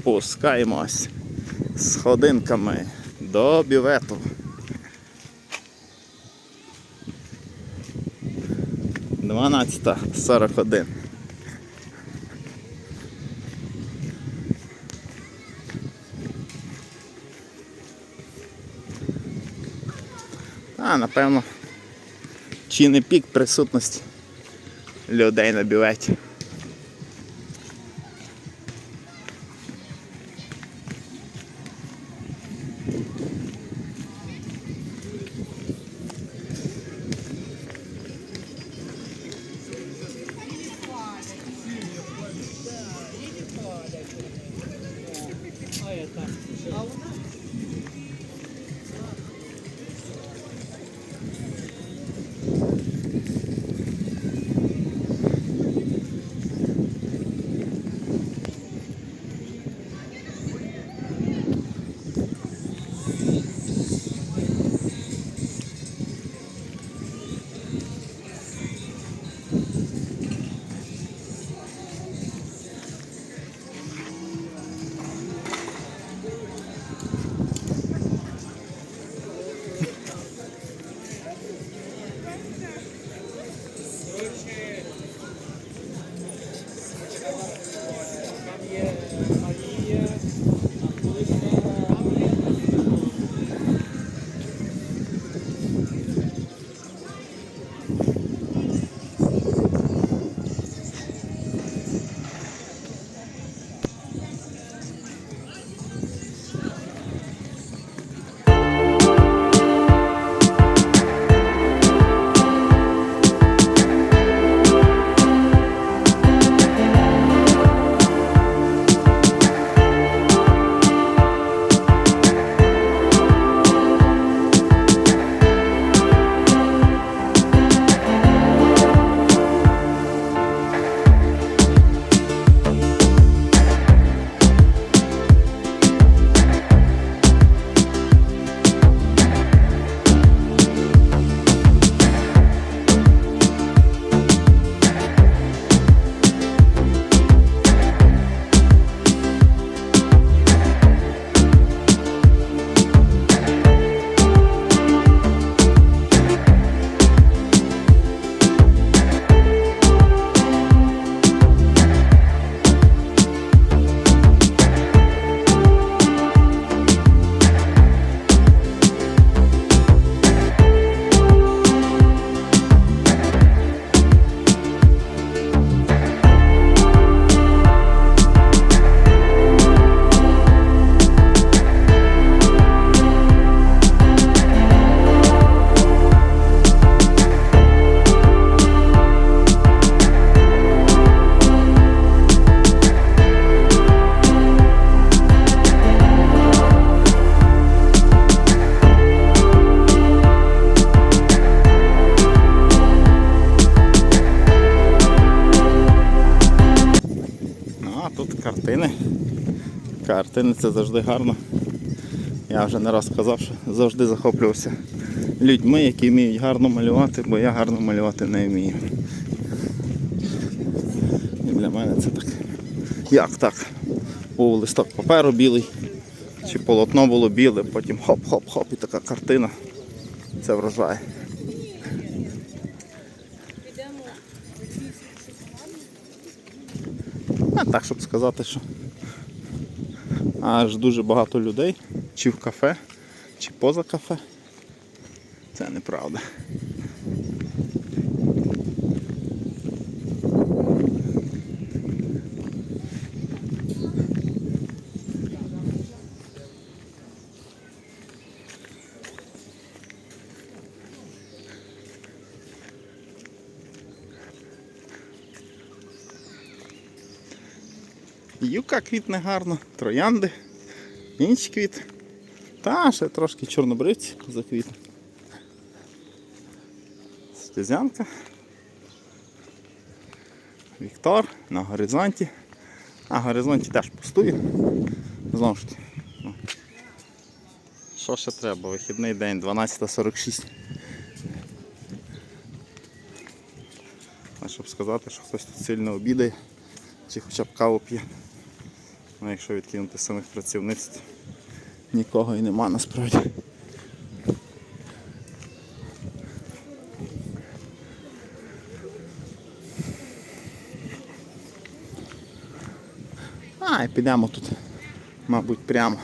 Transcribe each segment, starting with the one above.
спускаємось сходинками до бювету. Дванадцята сорок один. А, напевно, чи не пік присутності людей на бюветі. Ну, а тут картини. Картини це завжди гарно. Я вже не раз казав, що завжди захоплювався людьми, які вміють гарно малювати, бо я гарно малювати не вмію. І для мене це так. Як так? Був листок паперу білий, чи полотно було біле, потім хоп-хоп-хоп і така картина. Це вражає. Так, щоб сказати, що аж дуже багато людей, чи в кафе, чи поза кафе. Це неправда. Юка квітне гарно, троянди, інші квіти. Та ще трошки чорнобривці заквітне. Стезянка. Віктор на горизонті. На горизонті теж пустує. Знову ж таки. ну. Що ще треба? Вихідний день 12.46. А щоб сказати, що хтось тут сильно обідає, чи хоча б каву п'є. Ну, якщо відкинути самих працівниць, то нікого і нема насправді. А, і підемо тут, мабуть, прямо.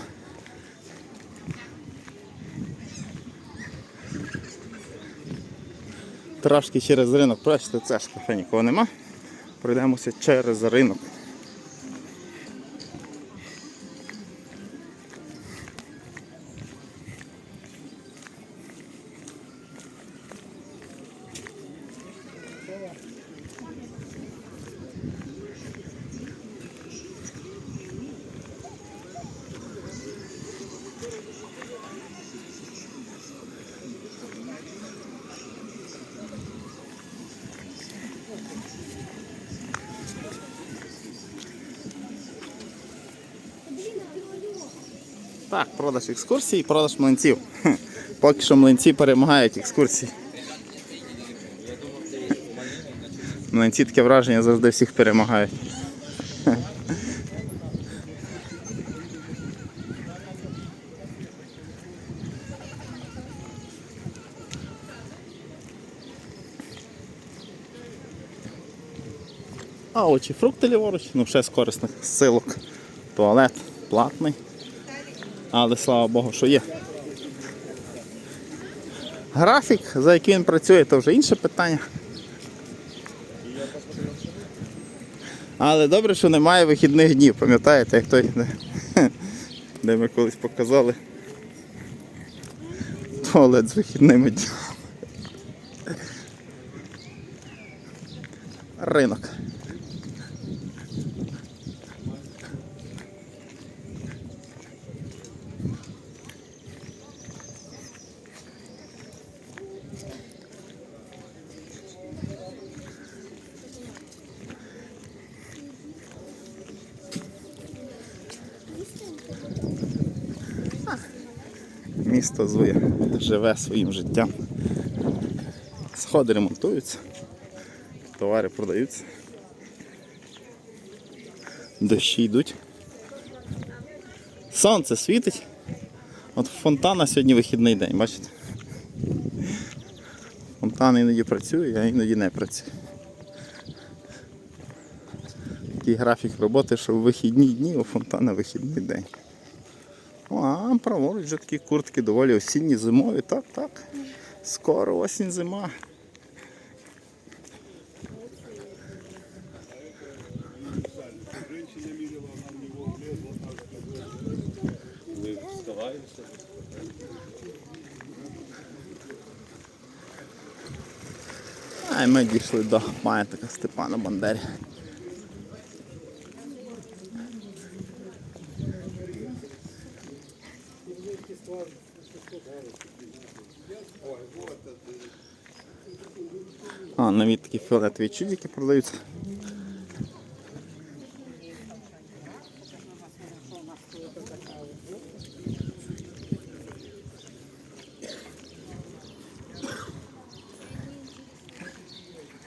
Трошки через ринок, бачите, це ж кафе нікого нема. Пройдемося через ринок. Так, продаж екскурсій і продаж млинців. Поки що млинці перемагають екскурсії. Млинці таке враження завжди всіх перемагають. А очі фрукти ліворуч, ну ще з корисних силок. Туалет платний. Але слава Богу, що є. Графік, за який він працює, то вже інше питання. Але добре, що немає вихідних днів, пам'ятаєте, як той, де, ми колись показали туалет з вихідними днями. Ринок. Місто зле, живе своїм життям. Сходи ремонтуються, товари продаються. Дощі йдуть. Сонце світить. От фонтана сьогодні вихідний день, бачите? Фонтан іноді працює, а іноді не працює. Такий графік роботи, що в вихідні дні, у фонтана вихідний день. А, праворуч вже такі куртки доволі осінні, зимові, так, так. Скоро осінь зима. А ми дійшли до пам'ятника Степана Бандері. А, навіть такі фіолетові чудики продаються.